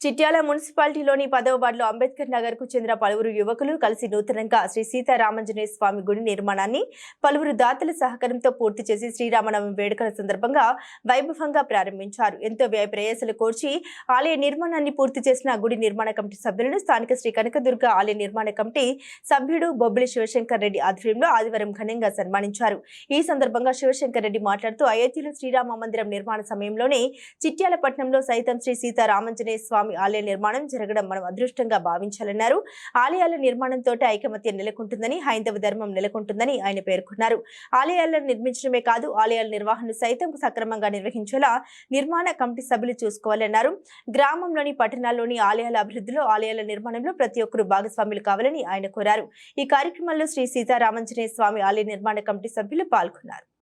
చిట్యాల మున్సిపాలిటీలోని పదవ వార్డులో అంబేద్కర్ నగర్కు చెందిన పలువురు యువకులు కలిసి నూతనంగా శ్రీ సీతారామంజనేయ స్వామి గుడి నిర్మాణాన్ని పలువురు దాతల సహకారంతో పూర్తి చేసి శ్రీరామనవమి వేడుకల సందర్భంగా వైభవంగా ప్రారంభించారు. ఎంతో వ్యయ ప్రయాసలు కోర్చి ఆలయ నిర్మాణాన్ని పూర్తి చేసిన గుడి నిర్మాణ కమిటీ సభ్యులను స్థానిక శ్రీ కనకదుర్గ ఆలయ నిర్మాణ కమిటీ సభ్యుడు బొబ్బిలి శివశంకర్ రెడ్డి ఆధ్వర్యంలో ఆదివారం ఘనంగా సన్మానించారు. ఈ సందర్భంగా శివశంకర్ రెడ్డి మాట్లాడుతూ అయోధ్యలో శ్రీరామ మందిరం నిర్మాణ సమయంలోనే చిట్యాల పట్టణంలో సైతం శ్రీ సీతారామంజనేయ స్వామి ఆలయ నిర్మాణం జరగడం మనం అదృష్టంగా భావించాలన్నారు. ఆలయాల నిర్మాణంతో ఐకమత్యం నెలకొంటుందని హైందవ ధర్మం నెలకొంటుందని ఆయన పేర్కొన్నారు. ఆలయాలను నిర్మించడమే కాదు ఆలయాల నిర్వహణను సైతం సక్రమంగా నిర్వహించేలా నిర్మాణ కమిటీ సభ్యులు చూసుకోవాలన్నారు. గ్రామంలోని పట్టణాల్లోని ఆలయాల అభివృద్ధిలో ఆలయాల నిర్మాణంలో ప్రతి ఒక్కరూ భాగస్వాములు కావాలని ఆయన కోరారు. ఈ కార్యక్రమంలో శ్రీ సీతారామంజనేయ స్వామి ఆలయ నిర్మాణ కమిటీ సభ్యులు పాల్గొన్నారు.